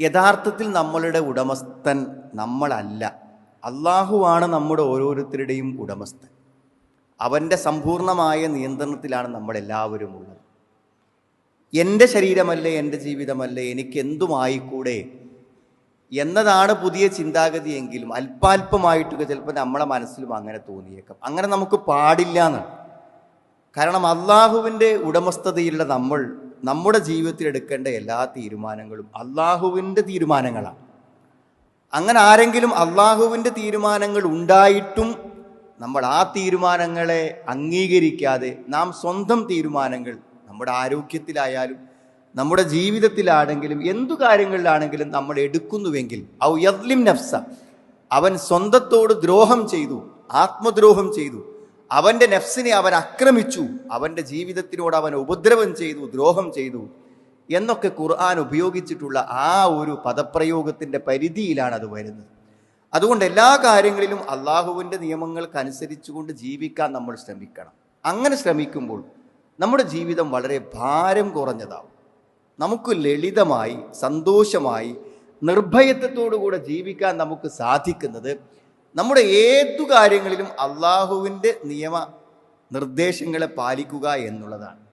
യഥാർത്ഥത്തിൽ നമ്മളുടെ ഉടമസ്ഥൻ നമ്മളല്ല. അള്ളാഹുവാണ് നമ്മുടെ ഓരോരുത്തരുടെയും ഉടമസ്ഥൻ. അവന്റെ സമ്പൂർണമായ നിയന്ത്രണത്തിലാണ് നമ്മളെല്ലാവരും ഉള്ളത്. എന്റെ ശരീരമല്ലേ എന്റെ ജീവിതമല്ലേ എനിക്ക് എന്തുമായിക്കൂടെ എന്നതാണ് പുതിയ ചിന്താഗതി എങ്കിലും അല്പാൽപമായിട്ടൊക്കെ ചിലപ്പോൾ നമ്മളെ മനസ്സിലും അങ്ങനെ തോന്നിയേക്കാം. അങ്ങനെ നമുക്ക് പാടില്ല എന്നാണ്. കാരണം അള്ളാഹുവിന്റെ ഉടമസ്ഥതയിലുള്ള നമ്മൾ നമ്മുടെ ജീവിതത്തിൽ എടുക്കേണ്ട എല്ലാ തീരുമാനങ്ങളും അള്ളാഹുവിന്റെ തീരുമാനങ്ങളാണ്. അങ്ങനെ ആരെങ്കിലും അള്ളാഹുവിന്റെ തീരുമാനങ്ങൾ ഉണ്ടായിട്ടും നമ്മൾ ആ തീരുമാനങ്ങളെ അംഗീകരിക്കാതെ നാം സ്വന്തം തീരുമാനങ്ങൾ നമ്മുടെ ആരോഗ്യത്തിലായാലും നമ്മുടെ ജീവിതത്തിലാണെങ്കിലും എന്തു കാര്യങ്ങളിലാണെങ്കിലും നമ്മൾ എടുക്കുന്നുവെങ്കിൽ ഔ യദ്ലിം നഫ്സ അവൻ സ്വന്തത്തോട് ദ്രോഹം ചെയ്തു ആത്മദ്രോഹം ചെയ്തു അവന്റെ നെഫ്സിനെ അവൻ ആക്രമിച്ചു. അവന്റെ ജീവിതത്തിനോട് അവൻ ഉപദ്രവം ചെയ്തു ദ്രോഹം ചെയ്തു എന്നൊക്കെ ഖുർആൻ ഉപയോഗിച്ചിട്ടുള്ള ആ ഒരു പദപ്രയോഗത്തിന്റെ പരിധിയിലാണ് അത് വരുന്നത്. അതുകൊണ്ട് എല്ലാ കാര്യങ്ങളിലും അള്ളാഹുവിന്റെ നിയമങ്ങൾക്കനുസരിച്ചുകൊണ്ട് ജീവിക്കാൻ നമ്മൾ ശ്രമിക്കണം. അങ്ങനെ ശ്രമിക്കുമ്പോൾ നമ്മുടെ ജീവിതം വളരെ ഭാരം കുറഞ്ഞതാവും. നമുക്ക് ലളിതമായി സന്തോഷമായി നിർഭയത്വത്തോടുകൂടെ ജീവിക്കാൻ നമുക്ക് സാധിക്കുന്നത് നമ്മുടെ ഏതു കാര്യങ്ങളിലും അള്ളാഹുവിന്റെ നിയമ നിർദ്ദേശങ്ങളെ പാലിക്കുക എന്നുള്ളതാണ്.